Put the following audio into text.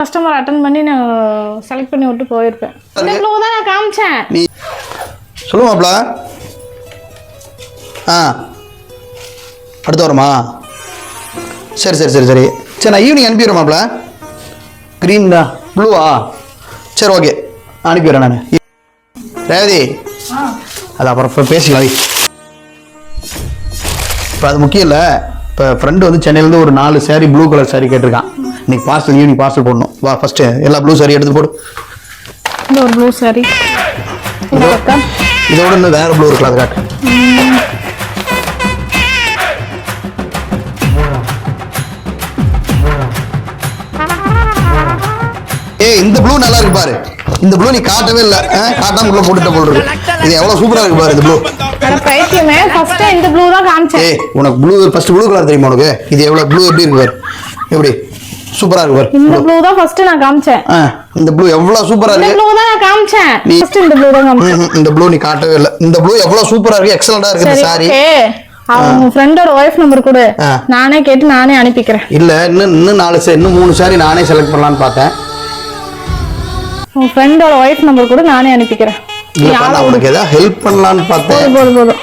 Customer attend பண்ணி நான் select பண்ணி விட்டு போயிருப்பேன். இந்த ப்ளூ தான் நான் காமிச்சேன். நீ சொல்லு மாப்ள ஆ. அடுத்த வாரமா? சரி சரி சரி சரி. சரி நான் ஈவினிங் அனுப்பிடுறேன் க்ரீன் தான் ப்ளூவா சரி ஓகே அனுப்பிடுறேன் நான். ரேவதி. அது அப்புறம் இப்போ பேசிக்கலாம். இப்போ அது முக்கியம் இல்லை. இப்போ ஃப்ரெண்டு வந்து சென்னையிலேருந்து ஒரு நாலு saree ப்ளூ கலர் saree கேட்டிருக்கான். இன்னைக்கு பார்சல் ஈவினிங் பார்சல் போடணும். வா ஃபஸ்ட்டு எல்லா ப்ளூ saree எடுத்து போடு. இந்த ஒரு ப்ளூ சாரி இதோட இன்னும் வேற ப்ளூ இருக்குல்ல அது காட்டு. ஏய் இந்த ப்ளூ நல்லா இருக்கு பாரு. இந்த ப்ளூ நீ காட்டவே இல்லை. காட்டாம உள்ள போட்டுட்ட போல் இருக்கு. இது எவ்வளவு சூப்பரா இருக்கு பாரு இந்த ப்ளூ பைத்தியமே ஃபர்ஸ்ட் இந்த ப்ளூ தான் காமிச்சேன். ஏய் உனக்கு ப்ளூ ஃபர்ஸ்ட் ப்ளூ கலர் தெரியுமா உனக்கு? இது எவ்வளவு ப்ளூ எப்படி இருக்கு பாரு. எப்படி? சூப்பரா இருக்கு இந்த ப்ளூ தான் ஃபர்ஸ்ட் நான் காமிச்சேன். இந்த ப்ளூ எவ்வளவு சூப்பரா இந்த இருக்கு? ப்ளூ தான் நான் காமிச்சேன். நீ- ஃபர்ஸ்ட் இந்த ப்ளூ தான் காமிச்சேன். இந்த ப்ளூ நீ காட்டவே இல்லை. இந்த ப்ளூ எவ்வளவு சூப்பரா இருக்கு எக்ஸலண்டா இருக்கு இந்த சரி சாரி அவங்க ஃப்ரெண்டோட ஒய்ஃப் நம்பர் கொடு. நானே கேட்டு நானே அனுப்பிக்கிறேன். இல்ல இன்னும் இன்னும் நாலு சே இன்னும் மூணு சாரி நானே செலக்ட் பண்ணலாம்னு பார்த்தேன். உன் ஃப்ரெண்டோட ஒய்ஃப் நம்பர் கூட நானே அனுப்பிக்கிறேன். உனக்கு ஏதாவது ஹெல்ப் பண்ணலாம்னு பார்த்தேன். போதும் போதும்.